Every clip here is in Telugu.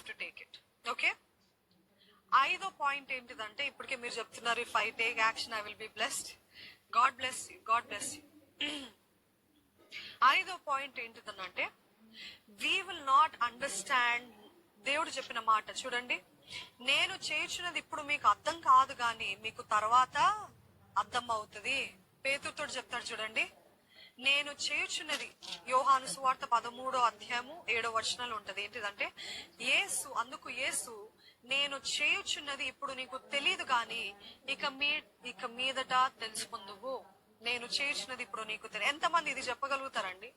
Have to take it okay ఐదో పాయింట్ ఏంటిదంటే ఇప్పటికే మీరు చెప్తున్నారు if I take action I will be blessed God bless you God bless you ఐదో పాయింట్ ఏంటిదనంటే వీ విల్ నాట్ అండర్స్టాండ్ దేవుడు చెప్పిన మాట చూడండి. నేను చేర్చినది ఇప్పుడు మీకు అర్థం కాదు కానీ మీకు తర్వాత అర్థం అవుతుంది పేతుతో చెప్తాడు చూడండి. నేను చేర్చున్నది యోహాను సువార్త పదమూడో అధ్యాయము ఏడో వచనాలు ఉంటది. ఏంటిదంటే యేసు అందుకు యేసు నేను చేయుచున్నది ఇప్పుడు నీకు తెలియదు గాని ఇక మీ ఇక మీదట తెలుసుకుందువు. నేను చేయుచున్నది ఇప్పుడు నీకు తెలియదు ఎంతమంది ఇది చెప్పగలుగుతారండి?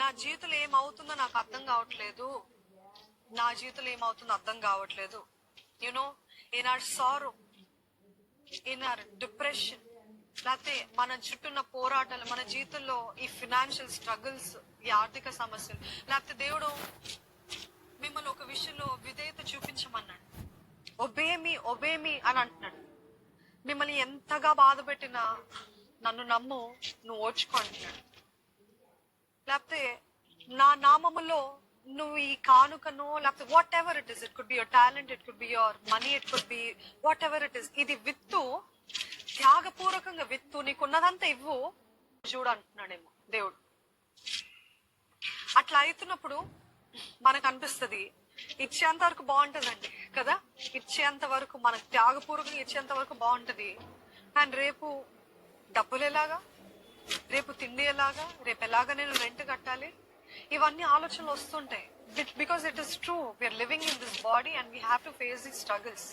నా జీవితంలో ఏమవుతుందో నాకు అర్థం కావట్లేదు. నా జీవితంలో ఏమవుతుందో అర్థం కావట్లేదు. You know in our sorrow in our depression లేకపోతే మన చుట్టూన్న పోరాటాలు మన జీవితంలో ఈ ఫినాన్షియల్ స్ట్రగుల్స్ ఈ ఆర్థిక సమస్యలు లేకపోతే దేవుడు మిమ్మల్ని ఒక విషయంలో విధేయత చూపించమన్నాడు. ఒబేమి ఒబేమి అని అంటున్నాడు. మిమ్మల్ని ఎంతగా బాధ పెట్టినా నన్ను నమ్ము నువ్వు ఓర్చుకో అంటున్నాడు. లేకపోతే నా నామములో నువ్వు ఈ కానుకను లేకపోతే whatever it is it could be your talent it could be your money it could be whatever it is ఇది విత్తు త్యాగపూర్వకంగా విత్తు నీకున్నదంతా ఇవ్వు. చూడు అంటున్నాడేమో దేవుడు. అట్లా అవుతున్నప్పుడు మనకు అనిపిస్తుంది ఇచ్చేంత వరకు బాగుంటుందండి కదా? ఇచ్చేంత వరకు మనకు త్యాగపూర్వకంగా ఇచ్చేంత వరకు బాగుంటుంది. అండ్ రేపు డబ్బులు ఎలాగా? రేపు తిండి ఎలాగా? రేపు ఎలాగా నేను రెంట్ కట్టాలి? ఇవన్నీ ఆలోచనలు వస్తుంటాయి. Because it is true we are living in this body and we have to face the struggles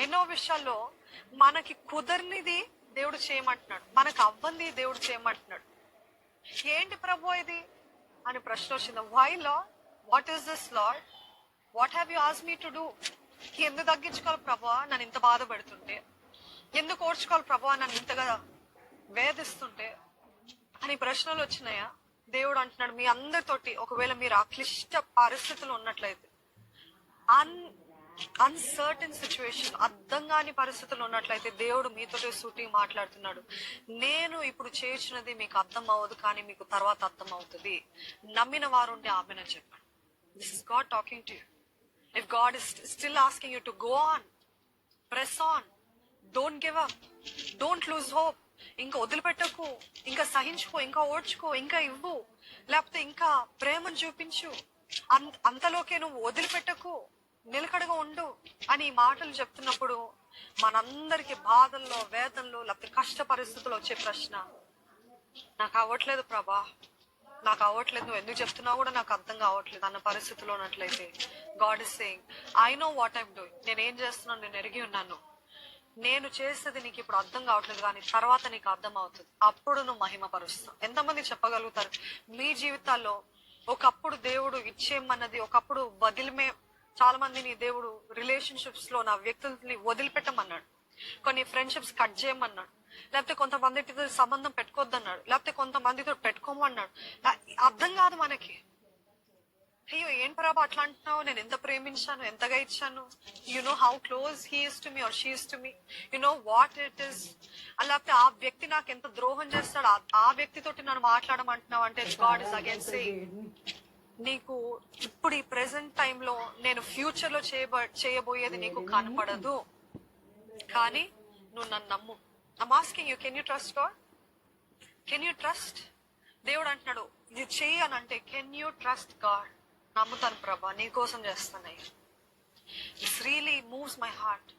ఎన్నో విషయాల్లో మనకి కుదరనిది దేవుడు చేయమంటున్నాడు. మనకు అవ్వంది దేవుడు చేయమంటున్నాడు. ఏంటి ప్రభు ఇది? అని ప్రశ్న వచ్చింది. Why Lord what is this Lord what have you as me to do ఎందుకు తగ్గించుకోవాలి ప్రభా? నన్ను ఇంత బాధ పెడుతుంటే. ఎందుకు ఓడ్చుకోవాలి ప్రభా? నన్ను ఇంతగా వేధిస్తుంటే. అని ప్రశ్నలు వచ్చినాయా? దేవుడు అంటున్నాడు మీ అందరితోటి ఒకవేళ మీరు ఆ క్లిష్ట పరిస్థితులు ఉన్నట్లయితే అన్ అన్సర్టన్ సిచ్యువేషన్ అర్థం కాని పరిస్థితులు ఉన్నట్లయితే దేవుడు మీతో సూటి మాట్లాడుతున్నాడు. నేను ఇప్పుడు చేర్చినది మీకు అర్థం అవ్వదు కానీ మీకు తర్వాత అర్థం అవుతుంది నమ్మిన వారు ఉంటే ఆమెను చెప్పండి. This is God talking to you if God is still asking you to go on press on don't give up don't lose hope ఇంకా వదిలిపెట్టకు ఇంకా సహించుకో ఇంకా ఓడ్చుకో ఇంకా ఇవ్వు. లేకపోతే ఇంకా ప్రేమను చూపించు. అంతలోకే నువ్వు వదిలిపెట్టకు. నిలకడగా ఉండు అని ఈ మాటలు చెప్తున్నప్పుడు మనందరికి బాధల్లో వేదనలో లేకపోతే కష్ట పరిస్థితులు వచ్చే ప్రశ్న నాకు అవ్వట్లేదు ప్రభా. నాకు అవ్వట్లేదు. నువ్వు ఎందుకు చెప్తున్నావు కూడా నాకు అర్థం కావట్లేదు అన్న పరిస్థితిలో ఉన్నట్లయితే. God is saying I know what I'm doing నేను ఏం చేస్తున్నాను నేను ఎరిగి ఉన్నాను. నేను చేసేది నీకు ఇప్పుడు అర్థం కావట్లేదు కానీ తర్వాత నీకు అర్థం అవుతుంది. అప్పుడు నువ్వు మహిమపరుస్తావు. ఎంతమంది చెప్పగలుగుతారు? మీ జీవితాల్లో ఒకప్పుడు దేవుడు ఇచ్చేయమన్నది ఒకప్పుడు వదిలిమే చాలా మందిని దేవుడు రిలేషన్షిప్స్లో నా వ్యక్తుల్ని వదిలిపెట్టమన్నాడు. కొన్ని ఫ్రెండ్షిప్స్ కట్ చేయమన్నాడు. లేకపోతే కొంతమందితో సంబంధం పెట్టుకోవద్దన్నాడు. లేకపోతే కొంతమందితో పెట్టుకోమన్నాడు. అర్థం కాదు మనకి. అయ్యో ఏం ప్రభా అట్లా అంటున్నావు? నేను ఎంత ప్రేమించాను? ఎంతగా ఇచ్చాను? You know how close he's to me or she's to me you know what it is లేకపోతే ఆ వ్యక్తి నాకు ఎంత ద్రోహం చేస్తాడు? ఆ- ఆ వ్యక్తితోటి నన్ను మాట్లాడమంటున్నావు అంటే గాడ్ ఇస్ అగేన్స్ నీకు ఇప్పుడు ఈ ప్రెసెంట్ టైంలో నేను ఫ్యూచర్లో చేయబ చేయబోయేది నీకు కనపడదు. కానీ నువ్వు నన్ను నమ్ము. I'm asking you can you trust God can you trust దేవుడు అంటున్నాడు ఇది చెయ్యి అని అంటే కెన్ యూ ట్రస్ట్ గాడ్ నమ్ముతాను ప్రభా నీ కోసం చేస్తానయ్యా it's really moves my heart